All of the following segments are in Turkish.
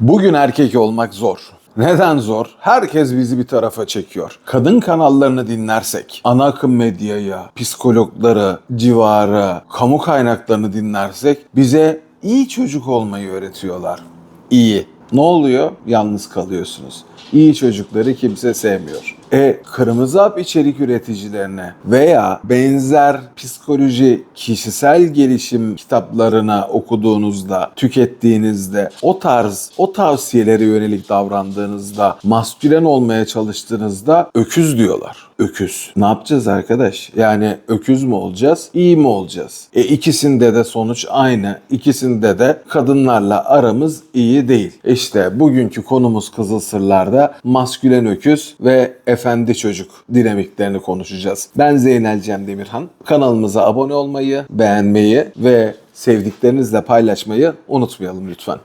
Bugün erkek olmak zor. Neden zor? Herkes bizi bir tarafa çekiyor. Kadın kanallarını dinlersek, ana akım medyayı, psikologları, civarı, kamu kaynaklarını dinlersek bize iyi çocuk olmayı öğretiyorlar. İyi. Ne oluyor? Yalnız kalıyorsunuz. İyi çocukları kimse sevmiyor. E kırmızı hap içerik üreticilerine veya benzer psikoloji, kişisel gelişim kitaplarını okuduğunuzda, tükettiğinizde, o tarz, o tavsiyelere yönelik davrandığınızda, maskülen olmaya çalıştığınızda öküz diyorlar. Öküz. Ne yapacağız arkadaş? Yani öküz mü olacağız, iyi mi olacağız? E ikisinde de sonuç aynı. İkisinde de kadınlarla aramız iyi değil. İşte bugünkü konumuz Kızıl maskülen öküz ve efendi çocuk dinamiklerini konuşacağız. Ben Zeynel Cem Demirhan. Kanalımıza abone olmayı, beğenmeyi ve sevdiklerinizle paylaşmayı unutmayalım lütfen.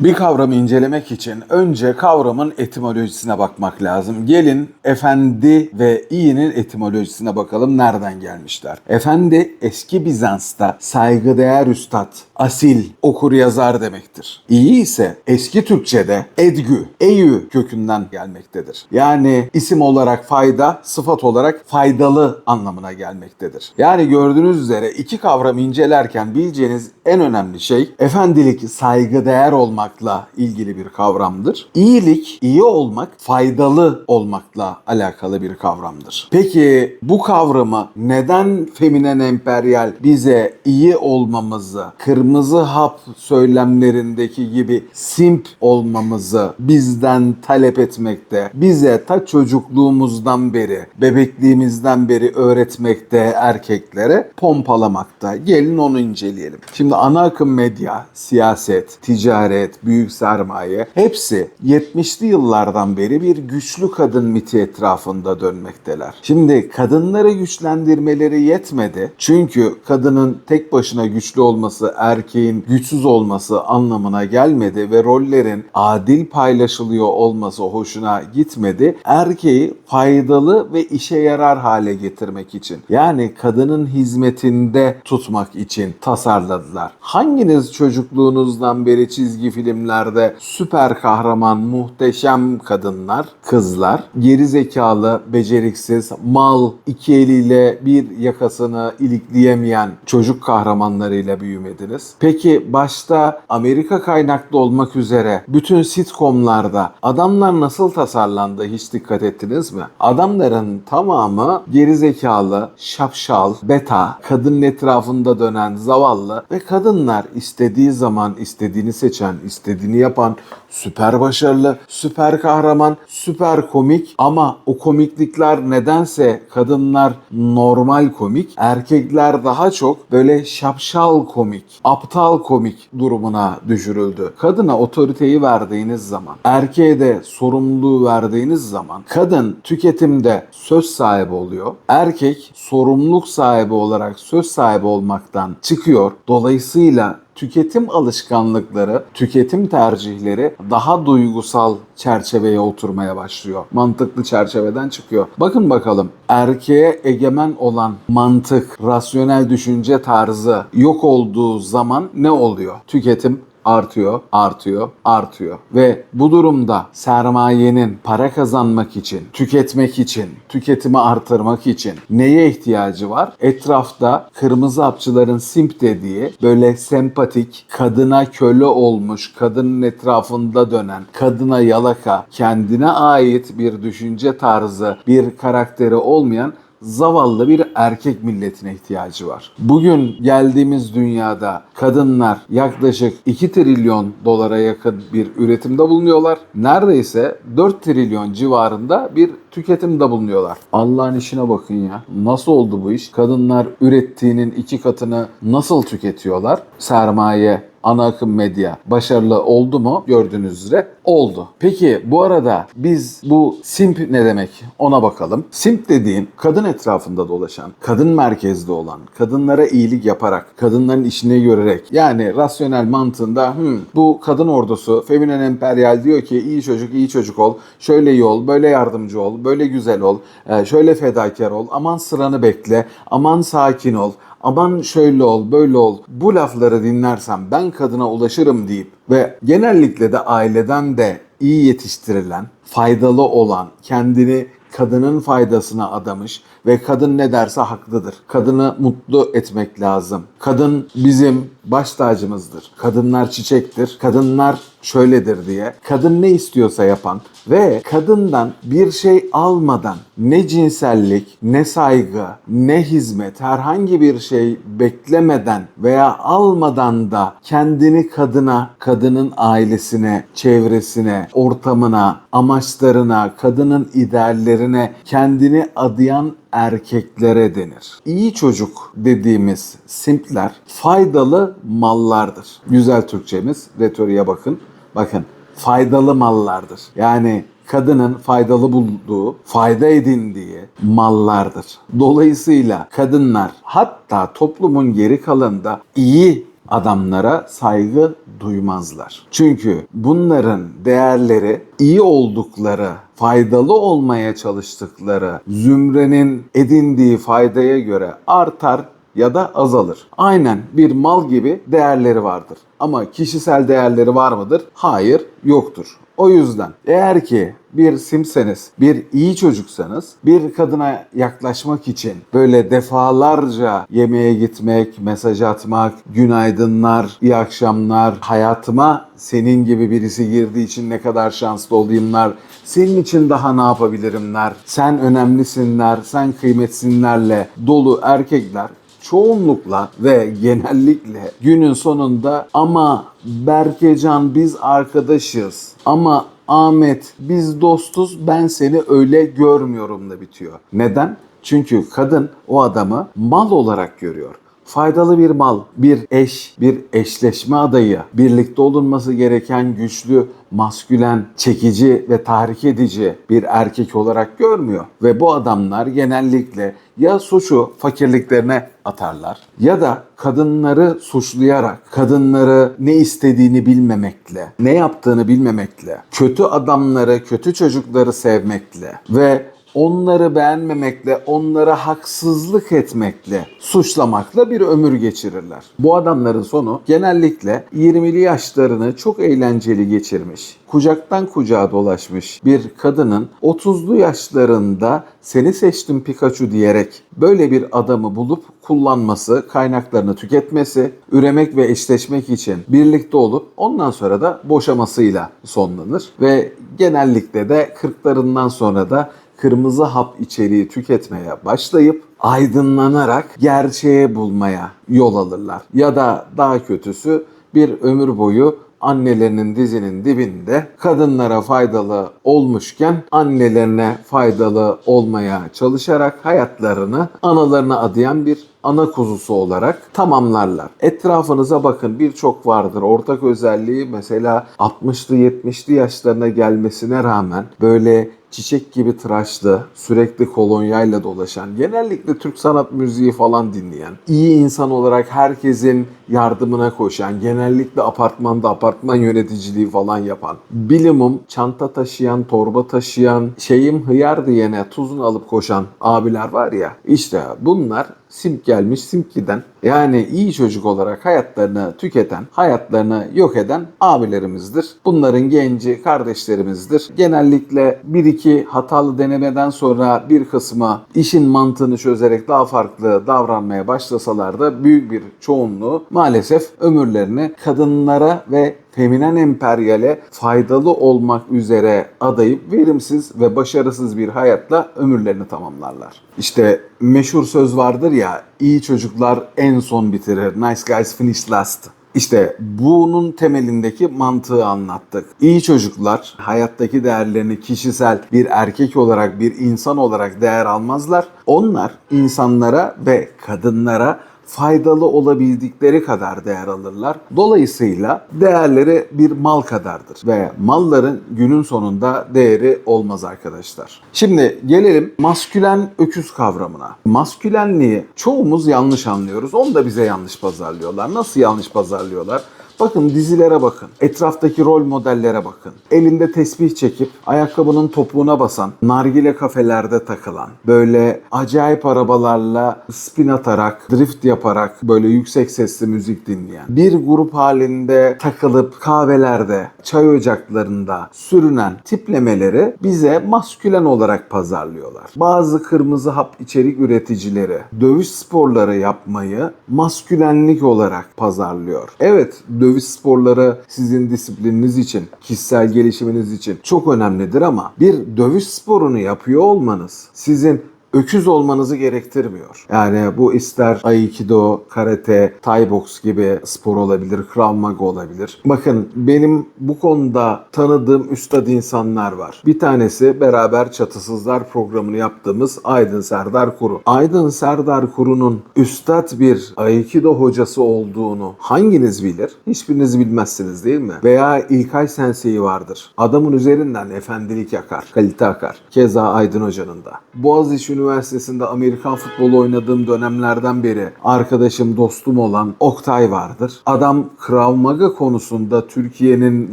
Bir kavramı incelemek için önce kavramın etimolojisine bakmak lazım. Gelin efendi ve iyinin etimolojisine bakalım nereden gelmişler. Efendi eski Bizans'ta saygıdeğer üstad, asil, okur yazar demektir. İyi ise eski Türkçe'de edgü, eyü kökünden gelmektedir. Yani isim olarak fayda, sıfat olarak faydalı anlamına gelmektedir. Yani gördüğünüz üzere iki kavram incelerken bileceğiniz en önemli şey efendilik saygıdeğer olmakla ilgili bir kavramdır. İyilik, iyi olmak, faydalı olmakla alakalı bir kavramdır. Peki bu kavramı neden feminen emperyal bize iyi olmamızı, kırmızı hap söylemlerindeki gibi simp olmamızı bizden talep etmekte, bize ta çocukluğumuzdan beri, bebekliğimizden beri öğretmekte erkeklere pompalamakta. Gelin onu inceleyelim. Şimdi ana akım medya, siyaset, ticaret, büyük sermaye hepsi 70'li yıllardan beri bir güçlü kadın miti etrafında dönmekteler. Şimdi kadınları güçlendirmeleri yetmedi. Çünkü kadının tek başına güçlü olması erkeğin güçsüz olması anlamına gelmedi ve rollerin adil paylaşılıyor olması hoşuna gitmedi. Erkeği faydalı ve işe yarar hale getirmek için yani kadının hizmetinde tutmak için tasarladılar. Hanginiz çocukluğunuzdan beri çizgi filmlerde süper kahraman, muhteşem kadınlar, kızlar, geri zekalı, beceriksiz, mal, iki eliyle bir yakasını ilikleyemeyen çocuk kahramanlarıyla büyümediniz? Peki başta Amerika kaynaklı olmak üzere bütün sitcomlarda adamlar nasıl tasarlandı hiç dikkat ettiniz mi? Adamların tamamı geri zekalı, şapşal, beta, kadının etrafında dönen zavallı ve kadınlar istediği zaman istediğini seçen, istediğini yapan, süper başarılı, süper kahraman, süper komik ama o komiklikler nedense kadınlar normal komik, erkekler daha çok böyle şapşal komik, aptal komik durumuna düşürüldü. Kadına otoriteyi verdiğiniz zaman, erkeğe de sorumluluğu verdiğiniz zaman kadın tüketimde söz sahibi oluyor. Erkek sorumluluk sahibi olarak söz sahibi olmaktan çıkıyor. Dolayısıyla tüketim alışkanlıkları, tüketim tercihleri daha duygusal çerçeveye oturmaya başlıyor. Mantıklı çerçeveden çıkıyor. Bakın bakalım erkeğe egemen olan mantık, rasyonel düşünce tarzı yok olduğu zaman ne oluyor? Tüketim artıyor, artıyor, artıyor. Ve bu durumda sermayenin para kazanmak için, tüketmek için, tüketimi artırmak için neye ihtiyacı var? Etrafta kırmızı hapçıların simp dediği böyle sempatik, kadına köle olmuş, kadının etrafında dönen, kadına yalaka, kendine ait bir düşünce tarzı, bir karakteri olmayan zavallı bir erkek milletine ihtiyacı var. Bugün geldiğimiz dünyada kadınlar yaklaşık 2 trilyon dolara yakın bir üretimde bulunuyorlar. Neredeyse 4 trilyon civarında bir tüketimde bulunuyorlar. Allah'ın işine bakın ya. Nasıl oldu bu iş? Kadınlar ürettiğinin iki katını nasıl tüketiyorlar? Sermaye, ana akım medya başarılı oldu mu? Gördüğünüz üzere Oldu. Peki bu arada biz bu simp ne demek ona bakalım. Simp dediğin kadın etrafında dolaşan, kadın merkezde olan, kadınlara iyilik yaparak, kadınların işini görerek yani rasyonel mantığında "Hmm, bu kadın ordusu, feminen emperyal diyor ki iyi çocuk iyi çocuk ol, şöyle iyi ol, böyle yardımcı ol, böyle güzel ol, e, şöyle fedakar ol, aman sıranı bekle, aman sakin ol, aman şöyle ol, böyle ol. Bu lafları dinlersem ben kadına ulaşırım deyip ve genellikle de aileden de iyi yetiştirilen, faydalı olan, kendini kadının faydasına adamış ve kadın ne derse haklıdır. Kadını mutlu etmek lazım. Kadın bizim baş tacımızdır. Kadınlar çiçektir. Kadınlar şöyledir diye. Kadın ne istiyorsa yapan ve kadından bir şey almadan ne cinsellik, ne saygı, ne hizmet, herhangi bir şey beklemeden veya almadan da kendini kadına, kadının ailesine, çevresine, ortamına, amaçlarına, kadının ideallerine kendini adayan erkeklere denir. İyi çocuk dediğimiz simpler faydalı mallardır. Güzel Türkçemiz, retoriğe bakın. Bakın faydalı mallardır. Yani kadının faydalı bulduğu, fayda edindiği mallardır. Dolayısıyla kadınlar hatta toplumun geri kalanında iyi adamlara saygı duymazlar. Çünkü bunların değerleri iyi oldukları, faydalı olmaya çalıştıkları zümrenin edindiği faydaya göre artar ya da azalır. Aynen bir mal gibi değerleri vardır. Ama kişisel değerleri var mıdır? Hayır, yoktur. O yüzden eğer ki bir simseniz, bir iyi çocuksanız bir kadına yaklaşmak için böyle defalarca yemeğe gitmek, mesaj atmak, günaydınlar, iyi akşamlar, hayatıma senin gibi birisi girdiği için ne kadar şanslı olayımlar, senin için daha ne yapabilirimler, sen önemlisinler, sen kıymetsinlerle dolu erkekler çoğunlukla ve genellikle günün sonunda ama Berkecan biz arkadaşız ama Ahmet biz dostuz ben seni öyle görmüyorum da bitiyor. Neden? Çünkü kadın o adamı mal olarak görüyor faydalı bir mal, bir eş, bir eşleşme adayı, birlikte olunması gereken güçlü, maskülen, çekici ve tahrik edici bir erkek olarak görmüyor. Ve bu adamlar genellikle ya suçu fakirliklerine atarlar ya da kadınları suçlayarak, kadınları ne istediğini bilmemekle, ne yaptığını bilmemekle, kötü adamları, kötü çocukları sevmekle ve onları beğenmemekle, onlara haksızlık etmekle, suçlamakla bir ömür geçirirler. Bu adamların sonu genellikle 20'li yaşlarını çok eğlenceli geçirmiş, kucaktan kucağa dolaşmış bir kadının 30'lu yaşlarında seni seçtim Pikachu diyerek böyle bir adamı bulup kullanması, kaynaklarını tüketmesi, üremek ve eşleşmek için birlikte olup ondan sonra da boşamasıyla sonlanır ve genellikle de 40'larından sonra da kırmızı hap içeriği tüketmeye başlayıp aydınlanarak gerçeğe bulmaya yol alırlar. Ya da daha kötüsü bir ömür boyu annelerinin dizinin dibinde kadınlara faydalı olmuşken annelerine faydalı olmaya çalışarak hayatlarını analarına adayan bir ana kuzusu olarak tamamlarlar. Etrafınıza bakın birçok vardır. Ortak özelliği mesela 60'lı 70'li yaşlarına gelmesine rağmen böyle çiçek gibi tıraşlı, sürekli kolonyayla dolaşan, genellikle Türk sanat müziği falan dinleyen, iyi insan olarak herkesin yardımına koşan, genellikle apartmanda apartman yöneticiliği falan yapan, bilimum çanta taşıyan, torba taşıyan, şeyim hıyar diyene tuzunu alıp koşan abiler var ya, işte bunlar simp gelmiş simp giden yani iyi çocuk olarak hayatlarını tüketen, hayatlarını yok eden abilerimizdir. Bunların genci kardeşlerimizdir. Genellikle bir iki hatalı denemeden sonra bir kısmı işin mantığını çözerek daha farklı davranmaya başlasalar da büyük bir çoğunluğu maalesef ömürlerini kadınlara ve feminen emperyale faydalı olmak üzere adayıp verimsiz ve başarısız bir hayatla ömürlerini tamamlarlar. İşte meşhur söz vardır ya iyi çocuklar en son bitirir. Nice guys finish last. İşte bunun temelindeki mantığı anlattık. İyi çocuklar hayattaki değerlerini kişisel bir erkek olarak, bir insan olarak değer almazlar. Onlar insanlara ve kadınlara faydalı olabildikleri kadar değer alırlar. Dolayısıyla değerleri bir mal kadardır ve malların günün sonunda değeri olmaz arkadaşlar. Şimdi gelelim maskülen öküz kavramına. Maskülenliği çoğumuz yanlış anlıyoruz. Onu da bize yanlış pazarlıyorlar. Nasıl yanlış pazarlıyorlar? Bakın dizilere bakın. Etraftaki rol modellere bakın. Elinde tesbih çekip ayakkabının topuğuna basan, nargile kafelerde takılan, böyle acayip arabalarla spin atarak, drift yaparak böyle yüksek sesli müzik dinleyen, bir grup halinde takılıp kahvelerde, çay ocaklarında sürünen tiplemeleri bize maskülen olarak pazarlıyorlar. Bazı kırmızı hap içerik üreticileri dövüş sporları yapmayı maskülenlik olarak pazarlıyor. Evet, dövüş sporları sizin disiplininiz için, kişisel gelişiminiz için çok önemlidir ama bir dövüş sporunu yapıyor olmanız sizin öküz olmanızı gerektirmiyor. Yani bu ister Aikido, Karate, Thai box gibi spor olabilir, Krav Maga olabilir. Bakın benim bu konuda tanıdığım üstad insanlar var. Bir tanesi beraber Çatısızlar programını yaptığımız Aydın Serdar Kuru. Aydın Serdar Kuru'nun üstad bir Aikido hocası olduğunu hanginiz bilir? Hiçbiriniz bilmezsiniz değil mi? Veya İlkay Sensei vardır. Adamın üzerinden efendilik yakar, kalite akar. Keza Aydın Hoca'nın da. Boğaziçi Üniversitesi'nde Amerikan futbolu oynadığım dönemlerden beri arkadaşım, dostum olan Oktay vardır. Adam Krav Maga konusunda Türkiye'nin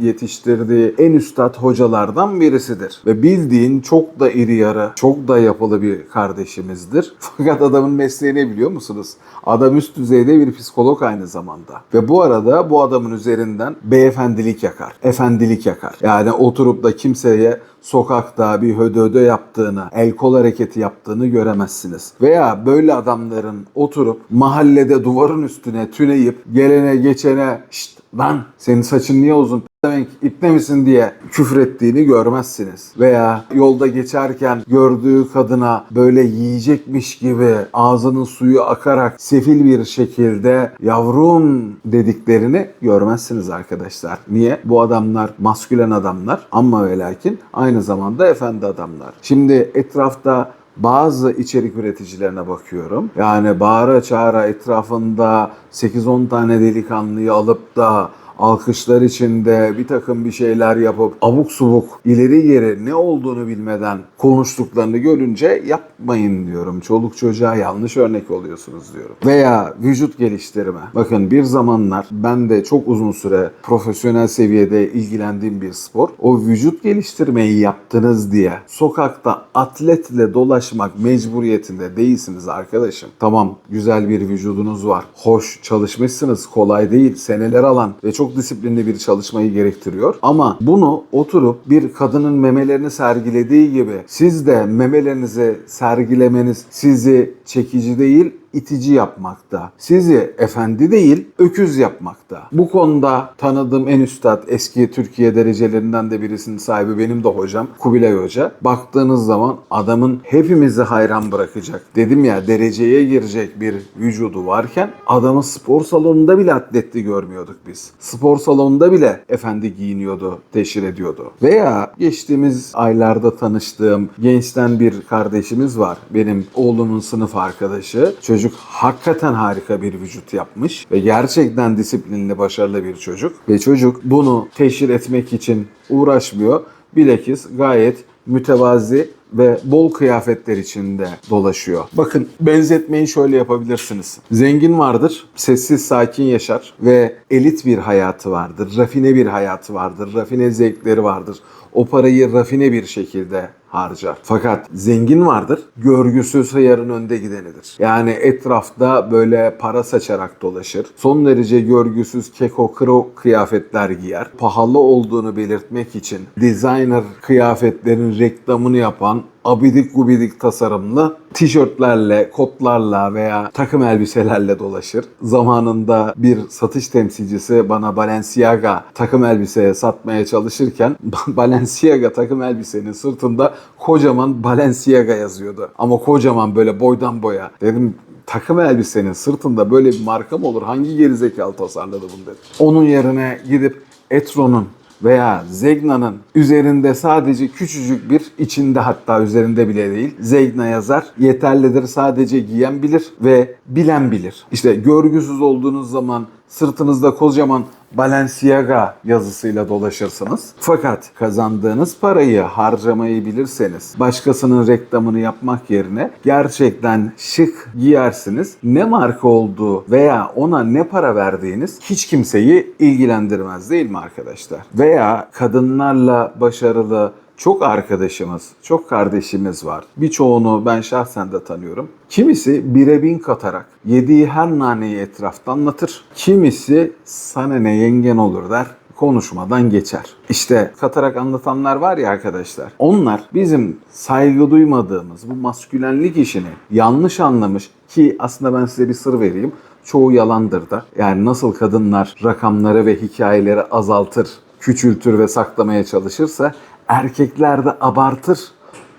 yetiştirdiği en üstad hocalardan birisidir. Ve bildiğin çok da iri yarı, çok da yapılı bir kardeşimizdir. Fakat adamın mesleği ne biliyor musunuz? Adam üst düzeyde bir psikolog aynı zamanda. Ve bu arada bu adamın üzerinden beyefendilik yakar, efendilik yakar. Yani oturup da kimseye sokakta bir hödödö yaptığını, el kol hareketi yaptığını göremezsiniz. Veya böyle adamların oturup mahallede duvarın üstüne tüneyip gelene geçene şşt lan senin saçın niye uzun demek ipne misin diye küfrettiğini görmezsiniz. Veya yolda geçerken gördüğü kadına böyle yiyecekmiş gibi ağzının suyu akarak sefil bir şekilde yavrum dediklerini görmezsiniz arkadaşlar. Niye? Bu adamlar maskülen adamlar ama ve lakin aynı zamanda efendi adamlar. Şimdi etrafta bazı içerik üreticilerine bakıyorum. Yani bağıra çağıra etrafında 8-10 tane delikanlıyı alıp da alkışlar içinde bir takım bir şeyler yapıp abuk subuk ileri geri ne olduğunu bilmeden konuştuklarını görünce yapmayın diyorum. Çoluk çocuğa yanlış örnek oluyorsunuz diyorum. Veya vücut geliştirme. Bakın bir zamanlar ben de çok uzun süre profesyonel seviyede ilgilendiğim bir spor. O vücut geliştirmeyi yaptınız diye sokakta atletle dolaşmak mecburiyetinde değilsiniz arkadaşım. Tamam güzel bir vücudunuz var. Hoş çalışmışsınız. Kolay değil. Seneler alan ve çok disiplinli bir çalışmayı gerektiriyor. Ama bunu oturup bir kadının memelerini sergilediği gibi siz de memelerinizi sergilemeniz sizi çekici değil itici yapmakta. Sizi efendi değil, öküz yapmakta. Bu konuda tanıdığım en üstad eski Türkiye derecelerinden de birisinin sahibi benim de hocam Kubilay Hoca. Baktığınız zaman adamın hepimizi hayran bırakacak. Dedim ya dereceye girecek bir vücudu varken adamı spor salonunda bile atletli görmüyorduk biz. Spor salonunda bile efendi giyiniyordu, teşhir ediyordu. Veya geçtiğimiz aylarda tanıştığım gençten bir kardeşimiz var. Benim oğlumun sınıf arkadaşı. Çocuk hakikaten harika bir vücut yapmış ve gerçekten disiplinli, başarılı bir çocuk. Ve çocuk bunu teşhir etmek için uğraşmıyor. Bilakis gayet mütevazi ve bol kıyafetler içinde dolaşıyor. Bakın benzetmeyi şöyle yapabilirsiniz. Zengin vardır, sessiz sakin yaşar ve elit bir hayatı vardır, rafine bir hayatı vardır, rafine zevkleri vardır. O parayı rafine bir şekilde harcar. Fakat zengin vardır, görgüsüz yarın önde gidenidir. Yani etrafta böyle para saçarak dolaşır. Son derece görgüsüz keko kro kıyafetler giyer. Pahalı olduğunu belirtmek için designer kıyafetlerin reklamını yapan abidik gubidik tasarımlı tişörtlerle, kotlarla veya takım elbiselerle dolaşır. Zamanında bir satış temsilcisi bana Balenciaga takım elbise satmaya çalışırken Balenciaga takım elbisenin sırtında kocaman Balenciaga yazıyordu. Ama kocaman böyle boydan boya. Dedim takım elbisenin sırtında böyle bir marka mı olur? Hangi gerizekalı tasarladı bunu dedim. Onun yerine gidip Etron'un veya Zegna'nın üzerinde sadece küçücük bir içinde hatta üzerinde bile değil Zegna yazar yeterlidir sadece giyen bilir ve bilen bilir. İşte görgüsüz olduğunuz zaman sırtınızda kocaman Balenciaga yazısıyla dolaşırsınız. Fakat kazandığınız parayı harcamayı bilirseniz başkasının reklamını yapmak yerine gerçekten şık giyersiniz. Ne marka olduğu veya ona ne para verdiğiniz hiç kimseyi ilgilendirmez değil mi arkadaşlar? Veya kadınlarla başarılı çok arkadaşımız, çok kardeşimiz var. Birçoğunu ben şahsen de tanıyorum. Kimisi bire bin katarak yediği her naneyi etrafta anlatır. Kimisi sana ne yengen olur der konuşmadan geçer. İşte katarak anlatanlar var ya arkadaşlar. Onlar bizim saygı duymadığımız bu maskülenlik işini yanlış anlamış ki aslında ben size bir sır vereyim. Çoğu yalandır da. Yani nasıl kadınlar rakamları ve hikayeleri azaltır, küçültür ve saklamaya çalışırsa erkekler de abartır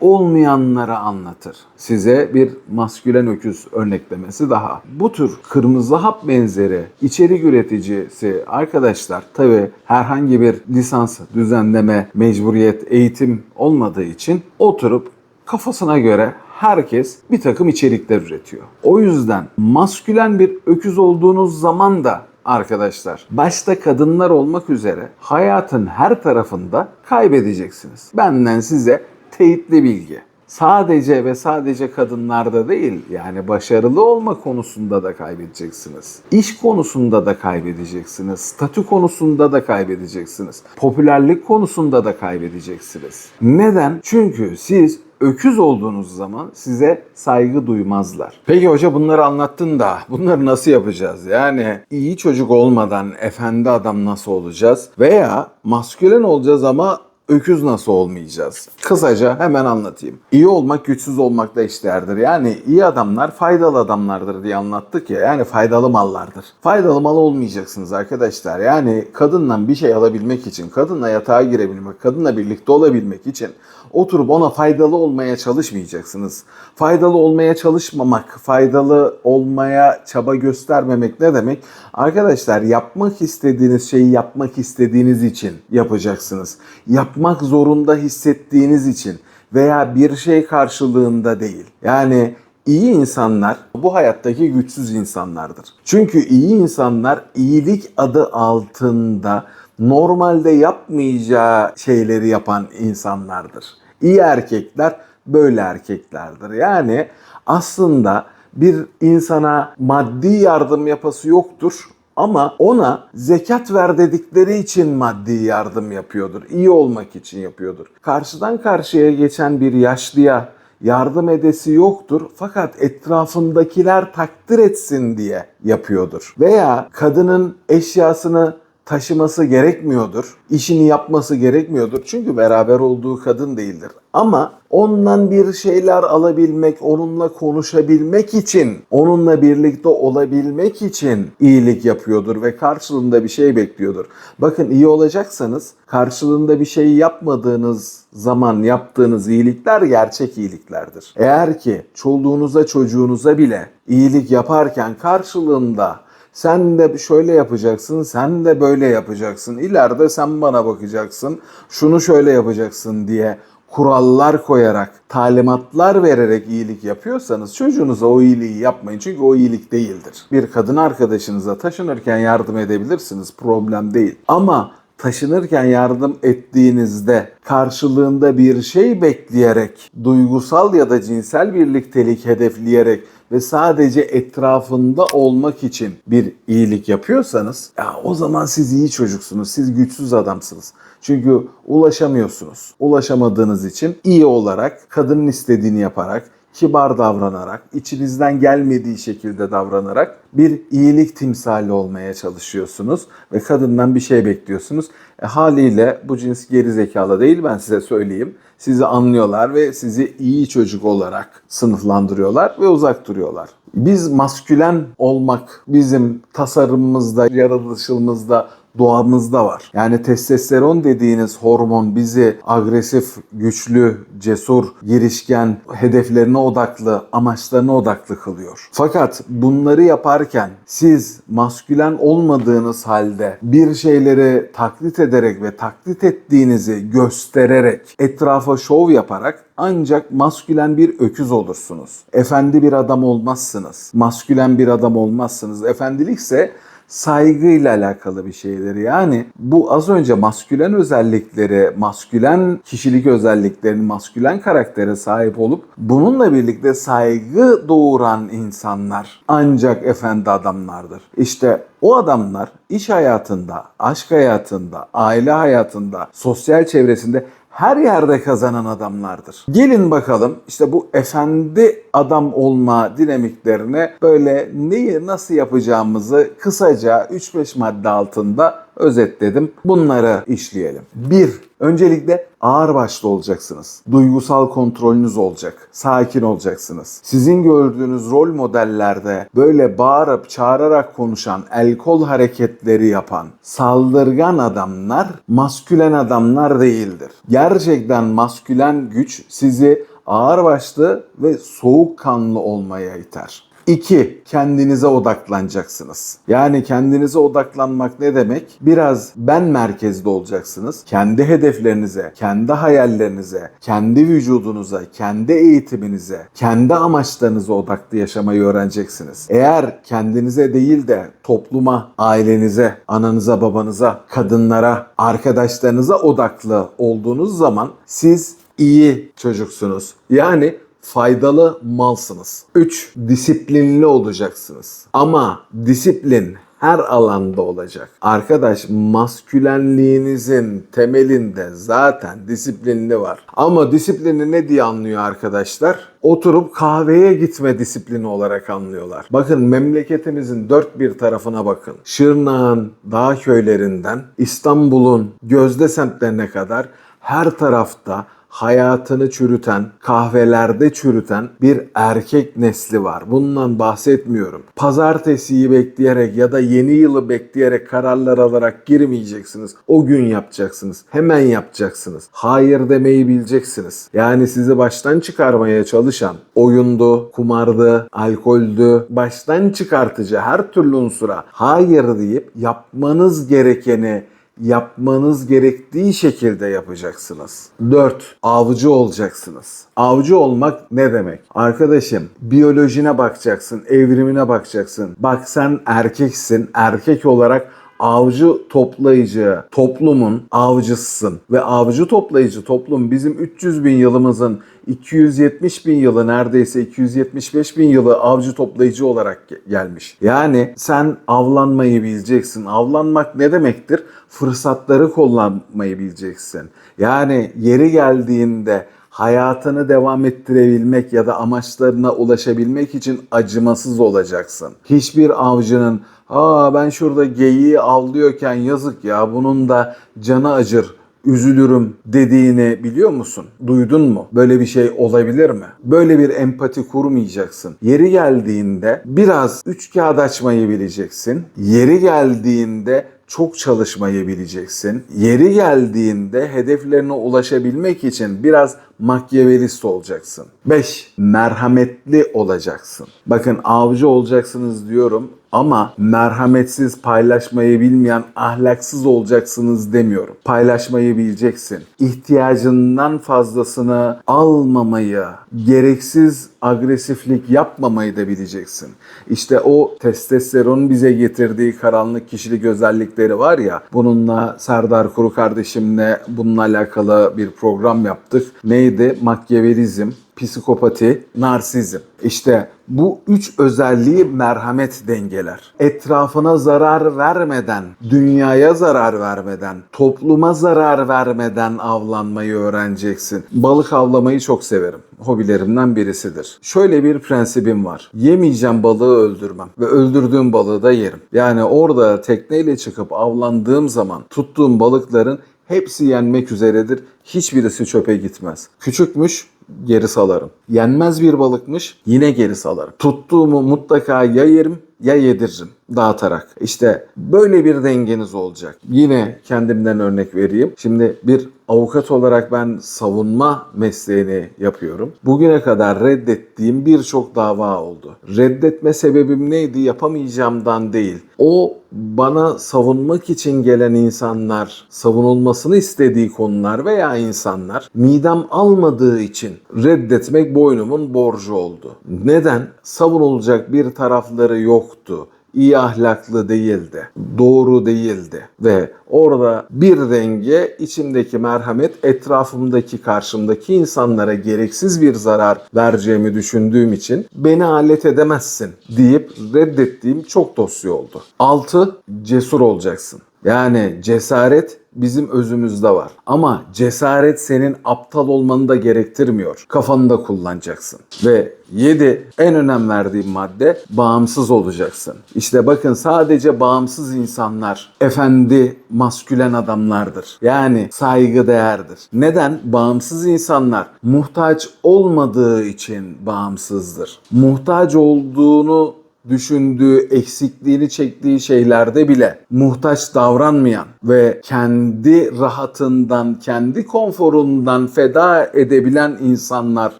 olmayanları anlatır. Size bir maskülen öküz örneklemesi daha. Bu tür kırmızı hap benzeri içerik üreticisi arkadaşlar tabi herhangi bir lisans düzenleme, mecburiyet, eğitim olmadığı için oturup kafasına göre herkes bir takım içerikler üretiyor. O yüzden maskülen bir öküz olduğunuz zaman da arkadaşlar başta kadınlar olmak üzere hayatın her tarafında kaybedeceksiniz. Benden size teyitli bilgi. Sadece ve sadece kadınlarda değil yani başarılı olma konusunda da kaybedeceksiniz. İş konusunda da kaybedeceksiniz. Statü konusunda da kaybedeceksiniz. Popülerlik konusunda da kaybedeceksiniz. Neden? Çünkü siz öküz olduğunuz zaman size saygı duymazlar. Peki hoca bunları anlattın da bunları nasıl yapacağız? Yani iyi çocuk olmadan efendi adam nasıl olacağız? Veya maskülen olacağız ama öküz nasıl olmayacağız? Kısaca hemen anlatayım. İyi olmak güçsüz olmakla eşdeğerdir. Yani iyi adamlar faydalı adamlardır diye anlattık ya. Yani faydalı mallardır. Faydalı mal olmayacaksınız arkadaşlar. Yani kadından bir şey alabilmek için, kadınla yatağa girebilmek, kadınla birlikte olabilmek için oturup ona faydalı olmaya çalışmayacaksınız. Faydalı olmaya çalışmamak, faydalı olmaya çaba göstermemek ne demek? Arkadaşlar yapmak istediğiniz şeyi yapmak istediğiniz için yapacaksınız. Yapmak zorunda hissettiğiniz için veya bir şey karşılığında değil. Yani iyi insanlar bu hayattaki güçsüz insanlardır. Çünkü iyi insanlar iyilik adı altında normalde yapmayacağı şeyleri yapan insanlardır. İyi erkekler böyle erkeklerdir. Yani aslında bir insana maddi yardım yapası yoktur ama ona zekat ver dedikleri için maddi yardım yapıyordur. İyi olmak için yapıyordur. Karşıdan karşıya geçen bir yaşlıya yardım edesi yoktur fakat etrafındakiler takdir etsin diye yapıyordur. Veya kadının eşyasını taşıması gerekmiyordur. işini yapması gerekmiyordur. Çünkü beraber olduğu kadın değildir. Ama ondan bir şeyler alabilmek, onunla konuşabilmek için, onunla birlikte olabilmek için iyilik yapıyordur ve karşılığında bir şey bekliyordur. Bakın iyi olacaksanız karşılığında bir şey yapmadığınız zaman yaptığınız iyilikler gerçek iyiliklerdir. Eğer ki çoluğunuza çocuğunuza bile iyilik yaparken karşılığında sen de şöyle yapacaksın, sen de böyle yapacaksın. İleride sen bana bakacaksın, şunu şöyle yapacaksın diye kurallar koyarak, talimatlar vererek iyilik yapıyorsanız çocuğunuza o iyiliği yapmayın. Çünkü o iyilik değildir. Bir kadın arkadaşınıza taşınırken yardım edebilirsiniz. Problem değil. Ama taşınırken yardım ettiğinizde karşılığında bir şey bekleyerek, duygusal ya da cinsel birliktelik hedefleyerek ve sadece etrafında olmak için bir iyilik yapıyorsanız ya o zaman siz iyi çocuksunuz. Siz güçsüz adamsınız. Çünkü ulaşamıyorsunuz. Ulaşamadığınız için iyi olarak, kadının istediğini yaparak, kibar davranarak, içinizden gelmediği şekilde davranarak bir iyilik timsali olmaya çalışıyorsunuz ve kadından bir şey bekliyorsunuz. E, haliyle bu cins geri zekalı değil ben size söyleyeyim. Sizi anlıyorlar ve sizi iyi çocuk olarak sınıflandırıyorlar ve uzak duruyorlar. Biz maskülen olmak bizim tasarımımızda, yaratılışımızda doğamızda var. Yani testosteron dediğiniz hormon bizi agresif, güçlü, cesur, girişken, hedeflerine odaklı, amaçlarına odaklı kılıyor. Fakat bunları yaparken siz maskülen olmadığınız halde bir şeyleri taklit ederek ve taklit ettiğinizi göstererek, etrafa şov yaparak ancak maskülen bir öküz olursunuz. Efendi bir adam olmazsınız. Maskülen bir adam olmazsınız. Efendilikse saygıyla alakalı bir şeydir. Yani bu az önce maskülen özellikleri, maskülen kişilik özelliklerini, maskülen karaktere sahip olup bununla birlikte saygı doğuran insanlar ancak efendi adamlardır. İşte o adamlar iş hayatında, aşk hayatında, aile hayatında, sosyal çevresinde her yerde kazanan adamlardır. Gelin bakalım işte bu efendi adam olma dinamiklerine böyle neyi nasıl yapacağımızı kısaca 3-5 madde altında özetledim. Bunları işleyelim. 1. Öncelikle ağır başlı olacaksınız. Duygusal kontrolünüz olacak. Sakin olacaksınız. Sizin gördüğünüz rol modellerde böyle bağırıp çağırarak konuşan, el kol hareketleri yapan saldırgan adamlar maskülen adamlar değildir. Gerçekten maskülen güç sizi ağırbaşlı ve soğukkanlı olmaya iter. 2. Kendinize odaklanacaksınız. Yani kendinize odaklanmak ne demek? Biraz ben merkezde olacaksınız. Kendi hedeflerinize, kendi hayallerinize, kendi vücudunuza, kendi eğitiminize, kendi amaçlarınıza odaklı yaşamayı öğreneceksiniz. Eğer kendinize değil de topluma, ailenize, ananıza, babanıza, kadınlara, arkadaşlarınıza odaklı olduğunuz zaman siz iyi çocuksunuz. Yani faydalı malsınız. 3. Disiplinli olacaksınız. Ama disiplin her alanda olacak. Arkadaş maskülenliğinizin temelinde zaten disiplinli var. Ama disiplini ne diye anlıyor arkadaşlar? Oturup kahveye gitme disiplini olarak anlıyorlar. Bakın memleketimizin dört bir tarafına bakın. Şırnak'ın dağ köylerinden İstanbul'un gözde semtlerine kadar her tarafta hayatını çürüten, kahvelerde çürüten bir erkek nesli var. Bundan bahsetmiyorum. Pazartesiyi bekleyerek ya da yeni yılı bekleyerek kararlar alarak girmeyeceksiniz. O gün yapacaksınız. Hemen yapacaksınız. Hayır demeyi bileceksiniz. Yani sizi baştan çıkarmaya çalışan oyundu, kumardı, alkoldü, baştan çıkartıcı her türlü unsura hayır deyip yapmanız gerekeni yapmanız gerektiği şekilde yapacaksınız. 4. Avcı olacaksınız. Avcı olmak ne demek? Arkadaşım biyolojine bakacaksın, evrimine bakacaksın. Bak sen erkeksin, erkek olarak avcı toplayıcı toplumun avcısısın. Ve avcı toplayıcı toplum bizim 300 bin yılımızın 270 bin yılı neredeyse 275 bin yılı avcı toplayıcı olarak gelmiş. Yani sen avlanmayı bileceksin. Avlanmak ne demektir? Fırsatları kullanmayı bileceksin. Yani yeri geldiğinde hayatını devam ettirebilmek ya da amaçlarına ulaşabilmek için acımasız olacaksın. Hiçbir avcının aa ben şurada geyiği avlıyorken yazık ya bunun da canı acır üzülürüm dediğini biliyor musun? Duydun mu? Böyle bir şey olabilir mi? Böyle bir empati kurmayacaksın. Yeri geldiğinde biraz üç kağıt açmayı bileceksin. Yeri geldiğinde çok çalışmayı bileceksin. Yeri geldiğinde hedeflerine ulaşabilmek için biraz makyavelist olacaksın. 5. Merhametli olacaksın. Bakın avcı olacaksınız diyorum ama merhametsiz, paylaşmayı bilmeyen, ahlaksız olacaksınız demiyorum. Paylaşmayı bileceksin. İhtiyacından fazlasını almamayı, gereksiz agresiflik yapmamayı da bileceksin. İşte o testosteronun bize getirdiği karanlık kişilik özellikleri var ya, bununla Serdar Kuru kardeşimle bununla alakalı bir program yaptık. Neydi? Makyavelizm, psikopati, narsizm. İşte bu üç özelliği merhamet dengeler. Etrafına zarar vermeden, dünyaya zarar vermeden, topluma zarar vermeden avlanmayı öğreneceksin. Balık avlamayı çok severim. Hobilerimden birisidir. Şöyle bir prensibim var. Yemeyeceğim balığı öldürmem ve öldürdüğüm balığı da yerim. Yani orada tekneyle çıkıp avlandığım zaman tuttuğum balıkların hepsi yenmek üzeredir. Hiçbirisi çöpe gitmez. Küçükmüş, geri salarım. Yenmez bir balıkmış yine geri salarım. Tuttuğumu mutlaka ya yerim ya yediririm dağıtarak. İşte böyle bir dengeniz olacak. Yine kendimden örnek vereyim. Şimdi bir avukat olarak ben savunma mesleğini yapıyorum. Bugüne kadar reddettiğim birçok dava oldu. Reddetme sebebim neydi? Yapamayacağımdan değil. O bana savunmak için gelen insanlar, savunulmasını istediği konular veya insanlar midem almadığı için reddetmek boynumun borcu oldu. Neden? Savunulacak bir tarafları yoktu iyi ahlaklı değildi, doğru değildi ve orada bir denge içimdeki merhamet etrafımdaki karşımdaki insanlara gereksiz bir zarar vereceğimi düşündüğüm için beni alet edemezsin deyip reddettiğim çok dosya oldu. 6. Cesur olacaksın. Yani cesaret bizim özümüzde var. Ama cesaret senin aptal olmanı da gerektirmiyor. Kafanı da kullanacaksın. Ve 7 en önem verdiğim madde bağımsız olacaksın. İşte bakın sadece bağımsız insanlar efendi maskülen adamlardır. Yani saygı değerdir. Neden? Bağımsız insanlar muhtaç olmadığı için bağımsızdır. Muhtaç olduğunu düşündüğü, eksikliğini çektiği şeylerde bile muhtaç davranmayan ve kendi rahatından, kendi konforundan feda edebilen insanlar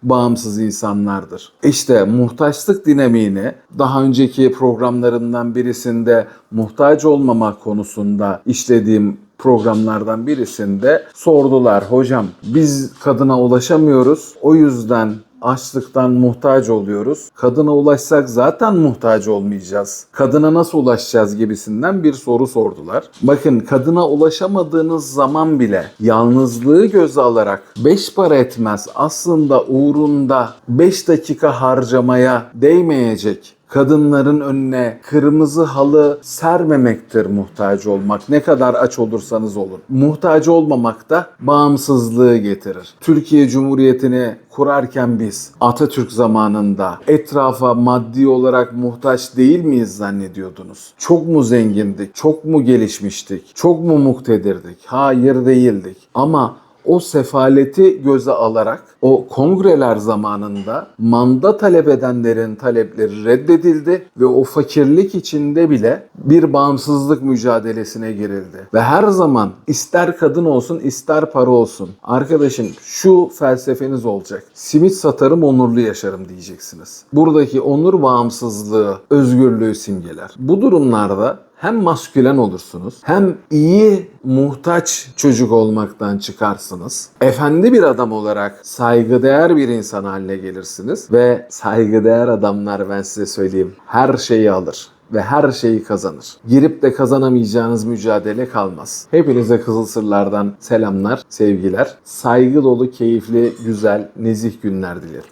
bağımsız insanlardır. İşte muhtaçlık dinamiğini daha önceki programlarımdan birisinde muhtaç olmama konusunda işlediğim programlardan birisinde sordular. Hocam biz kadına ulaşamıyoruz. O yüzden açlıktan muhtaç oluyoruz. Kadına ulaşsak zaten muhtaç olmayacağız. Kadına nasıl ulaşacağız gibisinden bir soru sordular. Bakın kadına ulaşamadığınız zaman bile yalnızlığı göze alarak 5 para etmez aslında uğrunda 5 dakika harcamaya değmeyecek kadınların önüne kırmızı halı sermemektir muhtaç olmak. Ne kadar aç olursanız olun. Muhtaç olmamak da bağımsızlığı getirir. Türkiye Cumhuriyeti'ni kurarken biz Atatürk zamanında etrafa maddi olarak muhtaç değil miyiz zannediyordunuz? Çok mu zengindik? Çok mu gelişmiştik? Çok mu muktedirdik? Hayır değildik. Ama o sefaleti göze alarak o kongreler zamanında manda talep edenlerin talepleri reddedildi ve o fakirlik içinde bile bir bağımsızlık mücadelesine girildi. Ve her zaman ister kadın olsun ister para olsun arkadaşım şu felsefeniz olacak. Simit satarım onurlu yaşarım diyeceksiniz. Buradaki onur bağımsızlığı, özgürlüğü simgeler. Bu durumlarda hem maskülen olursunuz hem iyi muhtaç çocuk olmaktan çıkarsınız. Efendi bir adam olarak saygıdeğer bir insan haline gelirsiniz ve saygıdeğer adamlar ben size söyleyeyim her şeyi alır ve her şeyi kazanır. Girip de kazanamayacağınız mücadele kalmaz. Hepinize Kızıl Sırlardan selamlar, sevgiler. Saygı dolu, keyifli, güzel, nezih günler dilerim.